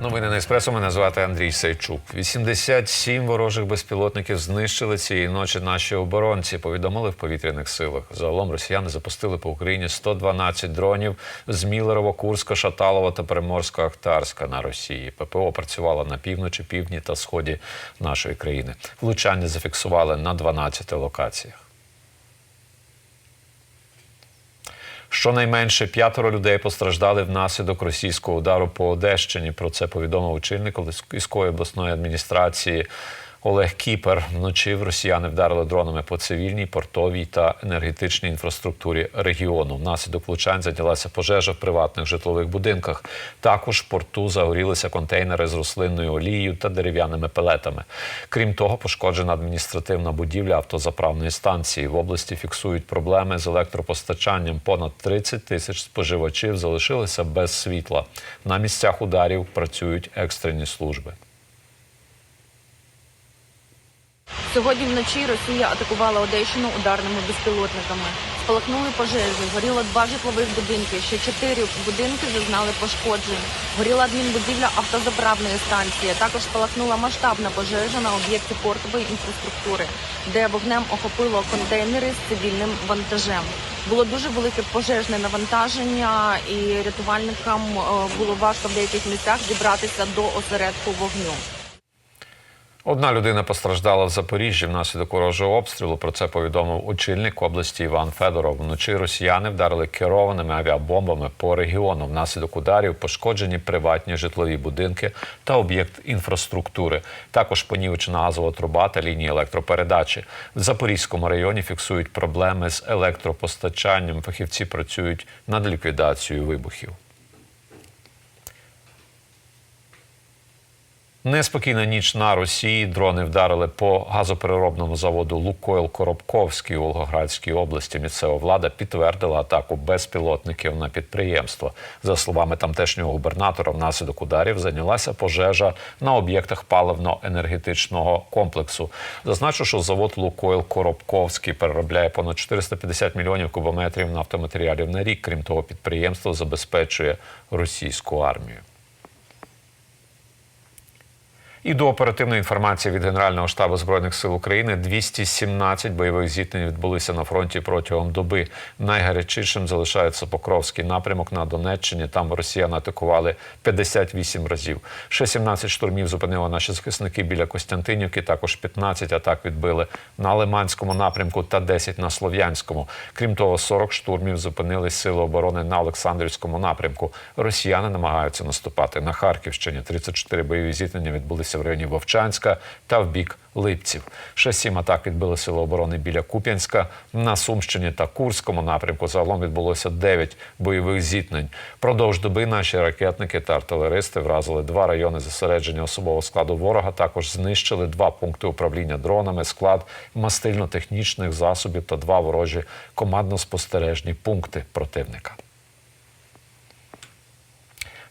Новини на еспресо. Мене звати Андрій Сайчук. 87 ворожих безпілотників знищили цієї ночі наші оборонці. Повідомили в повітряних силах. Загалом росіяни запустили по Україні 112 дронів з Мілерово, Курська, Шаталова та Приморська Ахтарська на Росії. ППО працювало на півночі, півдні та сході нашої країни. Влучання зафіксували на 12 локаціях. Щонайменше п'ятеро людей постраждали внаслідок російського удару по Одещині. Про це повідомив очільник Олеської обласної адміністрації Олег Кіпер. Вночі в росіяни вдарили дронами по цивільній, портовій та енергетичній інфраструктурі регіону. Внаслідок влучань зайнялася пожежа в приватних житлових будинках. Також в порту загорілися контейнери з рослинною олією та дерев'яними пелетами. Крім того, пошкоджена адміністративна будівля автозаправної станції. В області фіксують проблеми з електропостачанням. Понад 30 тисяч споживачів залишилися без світла. На місцях ударів працюють екстрені служби. Сьогодні вночі Росія атакувала Одещину ударними безпілотниками. Спалахнули пожежі, горіло два житлових будинки. Ще чотири будинки зазнали пошкоджень. Горіла адмінбудівля автозаправної станції. Також спалахнула масштабна пожежа на об'єкті портової інфраструктури, де вогнем охопило контейнери з цивільним вантажем. Було дуже велике пожежне навантаження, і рятувальникам е, було важко в деяких місцях дібратися до осередку вогню. Одна людина постраждала в Запоріжжі внаслідок ворожого обстрілу. Про це повідомив очільник області Іван Федоров. Вночі росіяни вдарили керованими авіабомбами по регіону. Внаслідок ударів пошкоджені приватні житлові будинки та об'єкт інфраструктури. Також понівечена газова труба та лінії електропередачі. В Запорізькому районі фіксують проблеми з електропостачанням. Фахівці працюють над ліквідацією вибухів. Неспокійна ніч на Росії. Дрони вдарили по газопереробному заводу Лукойл Коробковський у Волгоградській області. Місцева влада підтвердила атаку безпілотників на підприємство. За словами тамтешнього губернатора, внаслідок ударів зайнялася пожежа на об'єктах паливно-енергетичного комплексу. Зазначу, що завод Лукойл Коробковський переробляє понад 450 мільйонів кубометрів нафтоматеріалів на рік. Крім того, підприємство забезпечує російську армію. І до оперативної інформації від Генерального штабу збройних сил України 217 бойових зіткнень відбулися на фронті протягом доби. Найгарячішим залишається Покровський напрямок на Донеччині. Там росіяни атакували 58 разів. Ще 17 штурмів зупинили наші захисники біля Костянтинівки. Також 15 атак відбили на Лиманському напрямку та 10 на Слов'янському. Крім того, 40 штурмів зупинили сили оборони на Олександрівському напрямку. Росіяни намагаються наступати на Харківщині. 34 бойові зіткнення відбулися в районі Вовчанська та в бік Липців. Ще сім атак відбили сили оборони біля Куп'янська. На Сумщині та Курському напрямку загалом відбулося 9 бойових зіткнень. Продовж доби наші ракетники та артилеристи вразили два райони зосередження особового складу ворога. Також знищили два пункти управління дронами, склад мастильно-технічних засобів та два ворожі командно-спостережні пункти противника.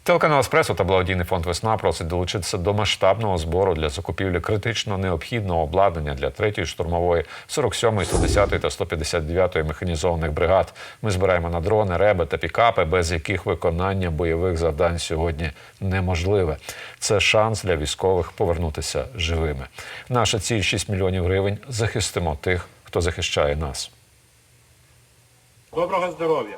Телеканал Еспресо та благодійний фонд Весна просить долучитися до масштабного збору для закупівлі критично необхідного обладнання для 3-ї штурмової, 47-ї, 110-ї та 159-ї механізованих бригад. Ми збираємо на дрони, реби та пікапи, без яких виконання бойових завдань сьогодні неможливе. Це шанс для військових повернутися живими. Наша ціль 6 мільйонів гривень. Захистимо тих, хто захищає нас. Доброго здоров'я!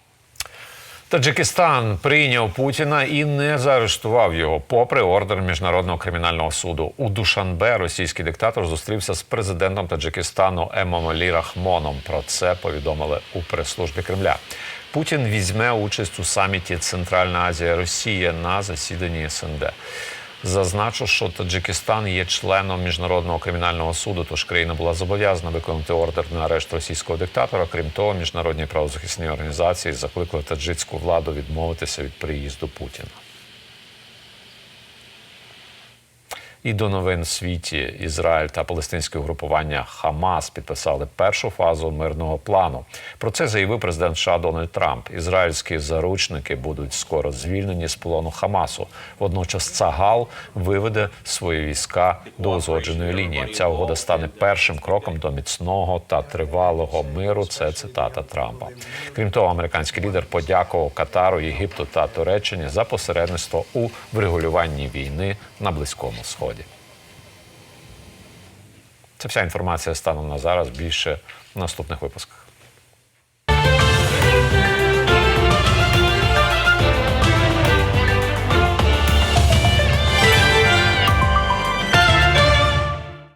Таджикистан прийняв Путіна і не заарештував його, попри ордер міжнародного кримінального суду. У Душанбе російський диктатор зустрівся з президентом Таджикистану Емомалі Рахмоном. Про це повідомили у прес-службі Кремля. Путін візьме участь у саміті Центральна Азія Росія на засіданні СНД. Зазначу, що Таджикистан є членом міжнародного кримінального суду, тож країна була зобов'язана виконати ордер на арешт російського диктатора. Крім того, міжнародні правозахисні організації закликали таджицьку владу відмовитися від приїзду Путіна. І до новин в світі Ізраїль та палестинське угрупування Хамас підписали першу фазу мирного плану. Про це заявив президент США Дональд Трамп. Ізраїльські заручники будуть скоро звільнені з полону Хамасу. Водночас Цагал виведе свої війська до узгодженої лінії. Ця угода стане першим кроком до міцного та тривалого миру. Це цитата Трампа. Крім того, американський лідер подякував Катару, Єгипту та Туреччині за посередництво у врегулюванні війни на близькому сході. Це вся інформація станом на зараз. Більше в наступних випусках.